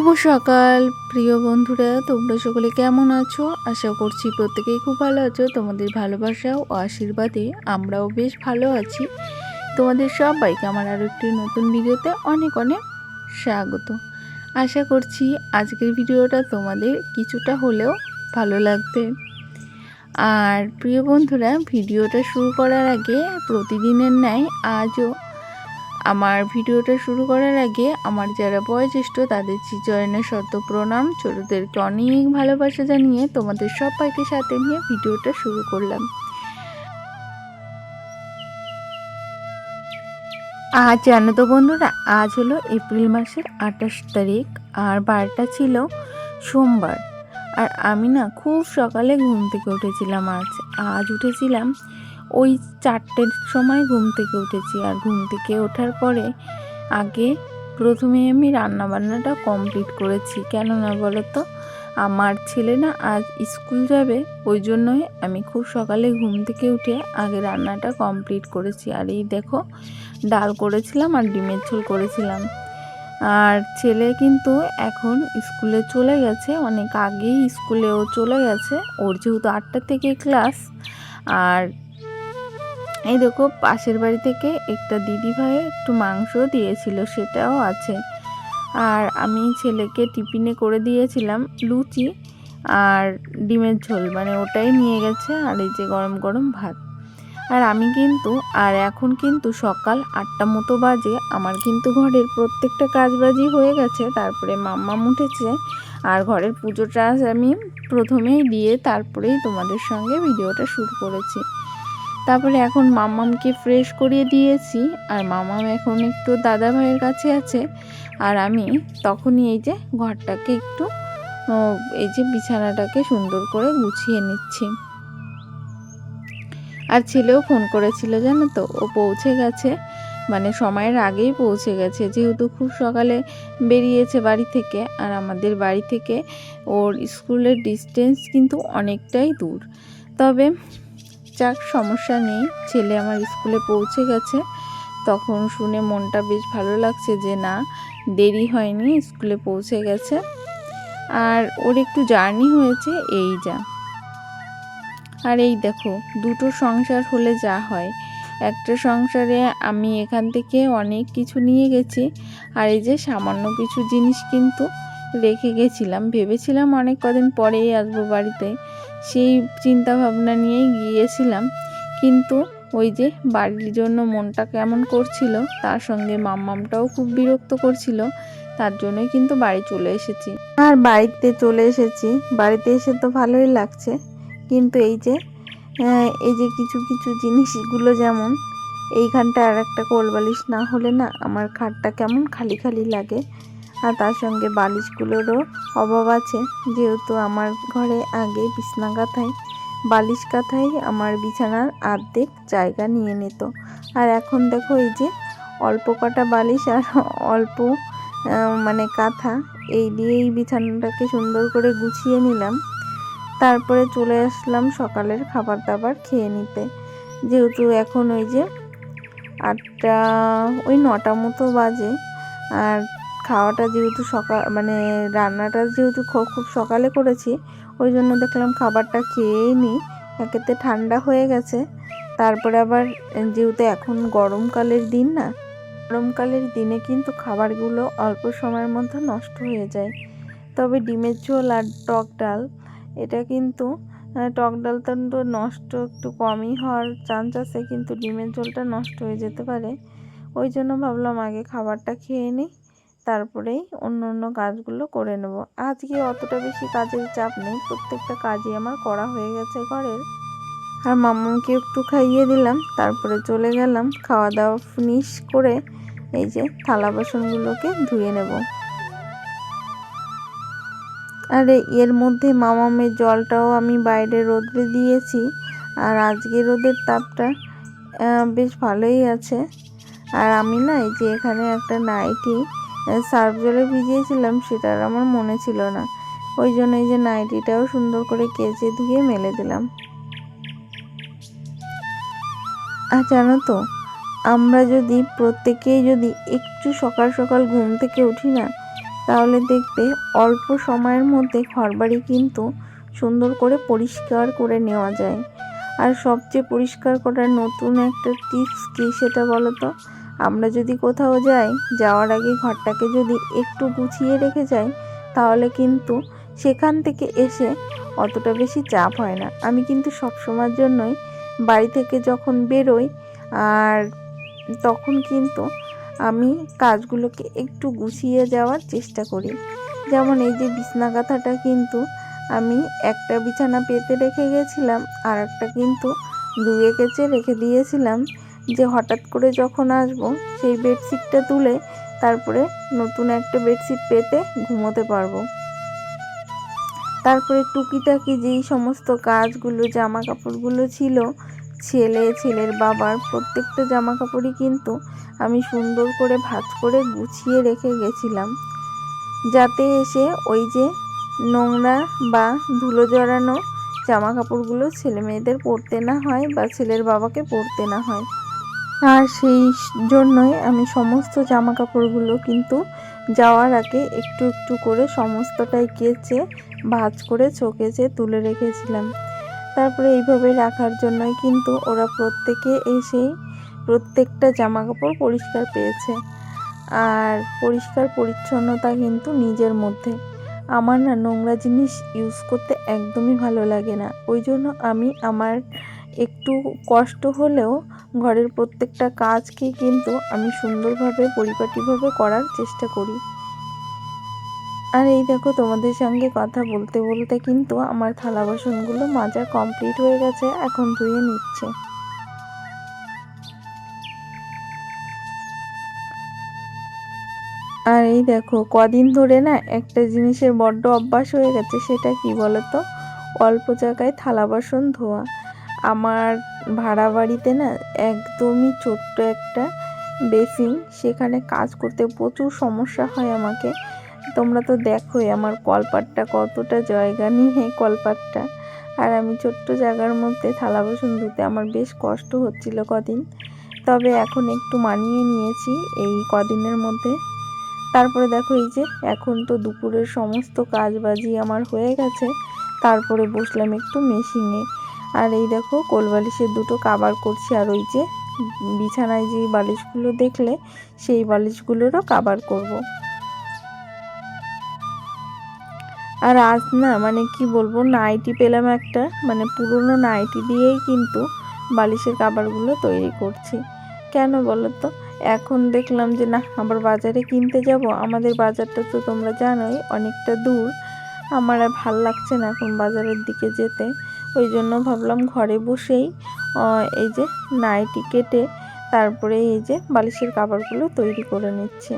শুভ সকাল, প্রিয় বন্ধুরা, তোমরা সকলে কেমন আছো? আশা করছি প্রত্যেকেই খুব ভালো আছো। তোমাদের ভালোবাসা ও আশীর্বাদে আমরাও বেশ ভালো আছি। তোমাদের সবাইকে আমার আরও একটি নতুন ভিডিওতে অনেক অনেক স্বাগত। আশা করছি আজকের ভিডিওটা তোমাদের কিছুটা হলেও ভালো লাগবে। আর প্রিয় বন্ধুরা, ভিডিওটা শুরু করার আগে প্রতিদিনের ন্যায় আজও আমার ভিডিওটা শুরু করার আগে আমার যারা বয়োজ্যেষ্ঠ, তাদের চিচয়নের শত প্রণাম। ছোটদেরকে অনেক ভালোবাসা জানিয়ে তোমাদের সবাইকে সাথে নিয়ে ভিডিওটা শুরু করলাম। আজ জানো তো বন্ধুরা, আজ হলো এপ্রিল মাসের আঠাশ তারিখ আর বারটা ছিল সোমবার। আর আমি না খুব সকালে ঘুম থেকে উঠেছিলাম আজ। আজ উঠেছিলাম ওই চারটের সময় ঘুম থেকে উঠেছি আর ঘুম থেকে ওঠার পরে আগে প্রথমে আমি রান্নাবান্নাটা কমপ্লিট করেছি। কেননা বলো তো আমার ছেলে না আজ স্কুল যাবে, ওই জন্যই আমি খুব সকালে ঘুম থেকে উঠে আগে রান্নাটা কমপ্লিট করেছি। আর এই দেখো, ডাল করেছিলাম আর ডিমের ঝোল করেছিলাম। আর ছেলে কিন্তু এখন স্কুলে চলে গেছে, অনেক আগেই স্কুলেও চলে গেছে। ওর যেহেতু আটটা থেকে ক্লাস আর এই দেখো, পাশের বাড়ি থেকে একটা দিদি ভাই একটু মাংস দিয়েছিল, সেটাও আছে। আর আমি ছেলেকে টিফিনে করে দিয়েছিলাম লুচি আর ডিমের ঝোল মানে ওটাই নিয়ে গেছে আর এই যে গরম গরম ভাত। আর আমি কিন্তু, আর এখন কিন্তু সকাল আটটা মতো বাজে, আমার কিন্তু ঘরের প্রত্যেকটা কাজবাজি হয়ে গেছে, তারপরে মাম্মা উঠেছে আর ঘরের পুজোটা আমি প্রথমেই দিয়ে তারপরেই তোমাদের সঙ্গে ভিডিওটা শুরু করেছি। তারপরে এখন মামামকে ফ্রেশ করিয়ে দিয়েছি, আর মামাম এখন একটু দাদা ভাইয়ের কাছে আছে, আর আমি তখনই এই যে ঘরটাকে একটু এই যে বিছানাটাকে সুন্দর করে গুছিয়ে নিচ্ছি। আর ছেলেও ফোন করেছিল, জানো তো? ও পৌঁছে গেছে মানে সময়ের আগেই পৌঁছে গেছে, যেহেতু খুব সকালে বেরিয়েছে বাড়ি থেকে, আর আমাদের বাড়ি থেকে ওর স্কুলের ডিস্টেন্স কিন্তু অনেকটাই দূর। তবে যাক, সমস্যা নেই। ছেলে আমার স্কুলে পৌঁছে গেছে। তখন শুনে মনটা বেশ ভালো লাগছে যে না, দেরি হয়নি, স্কুলে পৌঁছে গেছে। আর ওর একটু জার্নি হয়েছে, এই যা। আর এই দেখো, দুটো সংসার হলে যা হয়। একটা সংসারে আমি এখান থেকে অনেক কিছু নিয়ে গেছি। আর এই যে সামান্য কিছু জিনিস কিন্তু রেখে গেছিলাম। ভেবেছিলাম অনেক কদিন পরেই আসব বাড়িতে। সেই চিন্তা ভাবনা নিয়েই গিয়েছিলাম। কিন্তু ওই যে বাড়ির জন্য মনটা কেমন করছিল, তার সঙ্গে মাম্মামটাও খুব বিরক্ত করছিল। তার জন্যই কিন্তু বাড়ি চলে এসেছি। আর বাড়িতে চলে এসেছি। বাড়িতে এসে তো ভালোই লাগছে। কিন্তু এই যে এই যে কিছু কিছু জিনিসগুলো যেমন এইখানটা আর একটা কোলবালিশ না হলে না আমার খাটটা কেমন খালি খালি লাগে। আর তার সঙ্গে বালিশগুলোরও অভাব আছে। যেহেতু আমার ঘরে আগে বিছনা কাঁথায় বালিশ কাঁথাই আমার বিছানার আর্ধেক জায়গা নিয়ে নিত। আর এখন দেখো এই যে অল্প কটা বালিশ আর অল্প মানে কাঁথা এই দিয়েই বিছানাটাকে সুন্দর করে গুছিয়ে নিলাম। তারপরে চলে আসলাম সকালের খাবার দাবার খেয়ে নিতে। যেহেতু এখন ওই যে আটটা, ওই নটা মতো বাজে। আর খাওয়াটা যেহেতু সকাল মানে রান্নাটা যেহেতু খুব সকালে করেছি, ওই জন্য দেখলাম খাবারটা খেয়েই নিই একেতে ঠান্ডা হয়ে গেছে। তারপরে আবার যেহেতু এখন গরমকালের দিন না, গরমকালের দিনে কিন্তু খাবারগুলো অল্প সময়ের মধ্যে নষ্ট হয়ে যায়। তবে ডিমের ঝোল আর টক ডাল, এটা কিন্তু টক ডাল তো নষ্ট, একটু কমই হওয়ার চান্স আছে, কিন্তু ডিমের ঝোলটা নষ্ট হয়ে যেতে পারে। ওই জন্য ভাবলাম আগে খাবারটা খেয়ে নিই তারপরেই অন্য অন্য কাজগুলো করে নেব। আজকে অতটা বেশি কাজের চাপ নেই, প্রত্যেকটা কাজই আমার করা হয়ে গেছে ঘরের। আর মাম্মাকে একটু খাইয়ে দিলাম, তারপরে চলে গেলাম খাওয়া দাওয়া ফিনিশ করে এই যে থালা বাসনগুলোকে ধুয়ে নেব। আর, এর মধ্যে মামামের জলটাও আমি বাইরে রোদে দিয়েছি, আর আজকে রোদের তাপটা বেশ ভালোই আছে। আর আমি না এই যে এখানে একটা নাইটি সার্ফ জলে ভিজিয়েছিলাম, সেটা আর আমার মনে ছিল না। ওই জন্য এই যে নাইটিটাও সুন্দর করে কেচে ধুয়ে মেলে দিলাম। আর জানো তো, আমরা যদি প্রত্যেকেই যদি একটু সকাল সকাল ঘুম থেকে উঠি না, তাহলে দেখবে অল্প সময়ের মধ্যে ঘরবাড়ি কিন্তু সুন্দর করে পরিষ্কার করে নেওয়া যায়। আর সবচেয়ে পরিষ্কার করার নতুন একটা টিপস কী সেটা বলো তো? আমরা যদি কোথাও যাই, যাওয়ার আগে ঘরটাকে যদি একটু গুছিয়ে রেখে যাই, তাহলে কিন্তু সেখান থেকে এসে অতটা বেশি চাপ হয় না। আমি কিন্তু সব সময়ের জন্যই বাড়ি থেকে যখন বেরোই, আর তখন কিন্তু আমি কাজগুলোকে একটু গুছিয়ে যাওয়ার চেষ্টা করি। যেমন এই যে বিছনা কাঁথাটা কিন্তু আমি একটা বিছানা পেতে রেখে গেছিলাম আর একটা কিন্তু ধুয়ে কেচে রেখে দিয়েছিলাম। যে হঠাৎ করে যখন আসব, সেই বেডশিটটা তুলে তারপরে নতুন একটা বেডশিট পেতে ঘুমোতে পারব। তারপরে টুকিটাকি যেই সমস্ত কাজগুলো জামা কাপড়গুলো ছিল, ছেলে, ছেলের বাবার প্রত্যেকটা জামা কাপড়ই কিন্তু আমি সুন্দর করে ভাজ করে গুছিয়ে রেখে গেছিলাম। যাতে এসে ওই যে নোংরা বা ধুলো জড়ানো জামা কাপড়গুলো ছেলে মেয়েদের পরতে না হয় বা ছেলের বাবাকে পরতে না হয়। আর সেই জন্যই আমি সমস্ত জামা কাপড়গুলো কিন্তু যাওয়ার আগে একটু একটু করে সমস্তটাই কেচে, ভাজ করে চোখেছে তুলে রেখেছিলাম। তারপরে এইভাবে রাখার জন্যই কিন্তু ওরা প্রত্যেকে এসেই প্রত্যেকটা জামা কাপড় পরিষ্কার পেয়েছে। আর পরিষ্কার পরিচ্ছন্নতা কিন্তু নিজের মধ্যে। আমার না নোংরা জিনিস ইউজ করতে একদমই ভালো লাগে না। ওই জন্য আমি আমার একটু কষ্ট হলেও ঘরের প্রত্যেকটা কাজকে কিন্তু আমি সুন্দরভাবে, পরিপাটিভাবে করার চেষ্টা করি। আর এই দেখো, তোমাদের সঙ্গে কথা বলতে বলতে কিন্তু আমার থালা বাসনগুলো মাজা কমপ্লিট হয়ে গেছে, এখন ধুয়ে নিচ্ছে। আর এই দেখো, কদিন ধরে না একটা জিনিসের বড্ড অভ্যাস হয়ে গেছে, সেটা কি বলতো? অল্প জায়গায় থালা বাসন ধোয়া। আমার ভাড়া বাড়িতে না একদমই ছোট্ট একটা বেসিন। সেখানে কাজ করতে প্রচুর সমস্যা হয় আমাকে। তোমরা তো দেখোই আমার কলপাটটা কতটা জায়গা নিয়ে কলপাটটা। আর আমি ছোট্ট জায়গার মধ্যে থালা বাসন ধুতে আমার বেশ কষ্ট হচ্ছিল কদিন। তবে এখন একটু মানিয়ে নিয়েছি এই কদিনের মধ্যে। তারপরে দেখো এই যে, এখন তো দুপুরের সমস্ত কাজ বাজি আমার হয়ে গেছে। তারপরে বসলাম একটু মেশিনে। আর এই দেখো, কোল কোলবালিশের দুটো কাবার করছি, আর ওই যে বিছানায় যে বালিশগুলো দেখলে, সেই বালিশগুলোরও কাবার করব। আর আজ না মানে কি বলব নাইটি পেলাম একটা মানে পুরনো নাইটি দিয়েই কিন্তু বালিশের কাবারগুলো তৈরি করছি। কেন বলো তো এখন দেখলাম যে না, আবার বাজারে কিনতে যাব, আমাদের বাজারটা তো তোমরা জানোই, অনেকটা দূর। আমার আর ভালো লাগছে না এখন বাজারের দিকে যেতে। ওই জন্য ভাবলাম ঘরে বসেই এই যে নাইটি কেটে তারপরে এই যে বালিশের কাপড়গুলো তৈরি করে নিচ্ছে।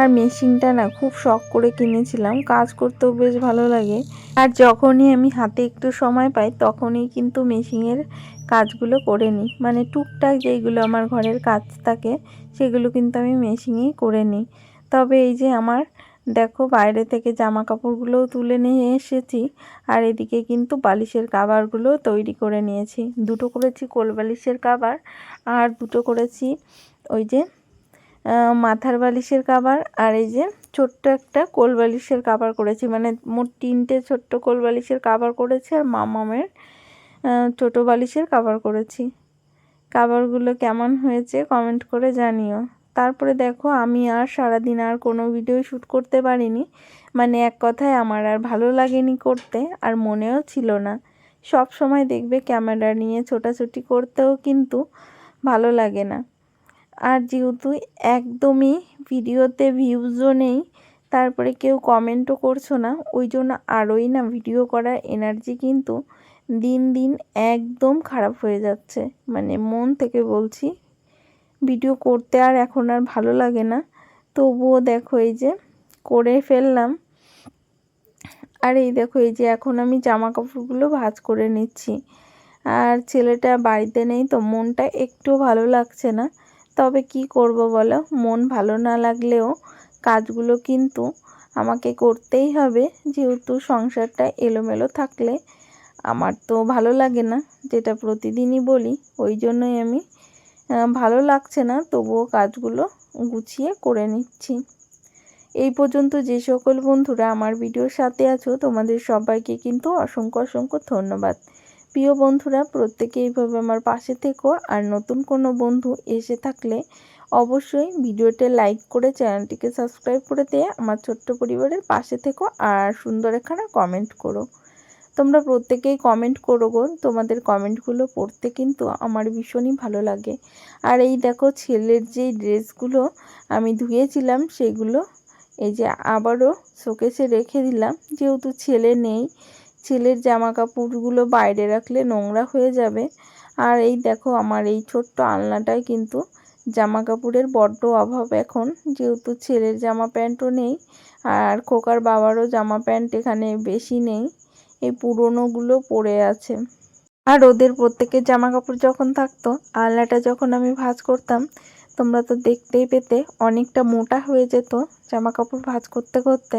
আর মেশিনটা না খুব শখ করে কিনেছিলাম, কাজ করতেও বেশ ভালো লাগে। আর যখনই আমি হাতে একটু সময় পাই, তখনই কিন্তু মেশিনের কাজগুলো করে নিই। মানে টুকটাক যেইগুলো আমার ঘরের কাজ থাকে, সেগুলো কিন্তু আমি মেশিনেই করে নিই। তবে এই যে আমার দেখো বাইরে থেকে জামা কাপড়গুলোও তুলে নিয়ে এসেছি, আর এদিকে কিন্তু বালিশের কাবারগুলো তৈরি করে নিয়েছি। দুটো করেছি কোল বালিশের কাবার, আর দুটো করেছি ওই যে মাথার বালিশের কাবার, আর এই যে ছোট্ট একটা কোল বালিশের কাবার করেছি। মানে মোট তিনটে ছোট্ট কোল বালিশের কাবার করেছি, আর মামামের ছোটো বালিশের কাবার করেছি। কাবারগুলো কেমন হয়েছে কমেন্ট করে জানিও। তারপরে দেখো আমি আর সারাদিন আর কোনো ভিডিও শ্যুট করতে পারিনি। মানে এক কথায় আমার আর ভালো লাগেনি করতে, আর মনেও ছিল না। সব সময় দেখবে ক্যামেরা নিয়ে ছোটাছুটি করতেও কিন্তু ভালো লাগে না। আর যেহেতু একদমই ভিডিওতে ভিউজও নেই, তারপরে কেউ কমেন্টও করছ না, ওই জন্য আরোই না ভিডিও করার এনার্জি কিন্তু দিন দিন একদম খারাপ হয়ে যাচ্ছে। মানে মন থেকে বলছি ভিডিও করতে আর এখন আর ভালো লাগে না। তবুও দেখো এই যে করে ফেললাম। আর এই দেখো এই যে এখন আমি জামা কাপড়গুলো ভাজ করে নিচ্ছি। আর ছেলেটা বাড়িতে নেই তো মনটা একটু ভালো লাগছে না। তবে কি করব বলো? মন ভালো না লাগলেও কাজগুলো কিন্তু আমাকে করতেই হবে। যেহেতু সংসারটা এলোমেলো থাকলে আমার তো ভালো লাগে না, যেটা প্রতিদিনই বলি, ওই জন্যই আমি ভালো লাগছে না, তবুও কাজগুলো গুছিয়ে করে নিচ্ছি। এই পর্যন্ত যে সকল বন্ধুরা আমার ভিডিওর সাথে আছো, তোমাদের সবাইকে কিন্তু অসংখ্য অসংখ্য ধন্যবাদ। প্রিয় বন্ধুরা, প্রত্যেকে এইভাবে আমার পাশে থেকো, আর নতুন কোনো বন্ধু এসে থাকলে অবশ্যই ভিডিওতে লাইক করে চ্যানেলটিকে সাবস্ক্রাইব করে দিয়ে আমার ছোট্ট পরিবারের পাশে থেকো, আর সুন্দর একখানা কমেন্ট করো। তোমরা প্রত্যেকেই কমেন্ট করো গো। তোমাদের কমেন্টগুলো পড়তে কিন্তু আমার ভীষণই ভালো লাগে। আর এই দেখো ছেলের যেই ড্রেসগুলো আমি ধুয়েছিলাম, সেগুলো এই যে আবারও শোকেসে রেখে দিলাম। যেহেতু ছেলে নেই, ছেলের জামা কাপড়গুলো বাইরে রাখলে নোংরা হয়ে যাবে। আর এই দেখো আমার এই ছোট্ট আলনাটায় কিন্তু জামা কাপড়ের বড্ড অভাব এখন। যেহেতু ছেলের জামা প্যান্টও নেই, আর খোকার বাবারও জামা প্যান্ট এখানে বেশি নেই। এই পুরনোগুলো পড়ে আছে। আর ওদের প্রত্যেকের জামা কাপড় যখন থাকতো, আলনাটা যখন আমি ভাঁজ করতাম, তোমরা তো দেখতেই পেতে অনেকটা মোটা হয়ে যেত জামা কাপড় ভাঁজ করতে করতে।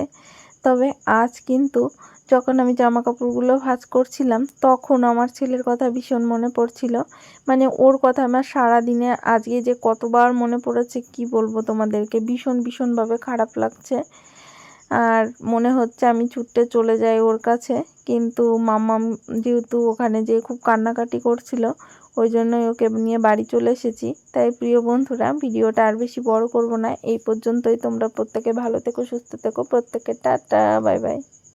তবে আজ কিন্তু যখন আমি জামা কাপড়গুলো ভাঁজ করছিলাম, তখন আমার ছেলের কথা ভীষণ মনে পড়ছিল। মানে ওর কথা আমার সারা দিনে আজকে যে কতবার মনে পড়েছে, কি বলব তোমাদেরকে? ভীষণ ভীষণভাবে খারাপ লাগছে। আর মনে হচ্ছে আমি ছুটতে চলে যাই ওর কাছে। কিন্তু মাম্মাম যেহেতু ওখানে যেয়ে খুব কান্নাকাটি করছিল, ওই জন্যই ওকে নিয়ে বাড়ি চলে এসেছি। তাই প্রিয় বন্ধুরা, ভিডিওটা আর বেশি বড় করব না। এই পর্যন্তই তোমরা প্রত্যেকে ভালো থেকো, সুস্থ থেকো। প্রত্যেকে টাটা, বাই বাই।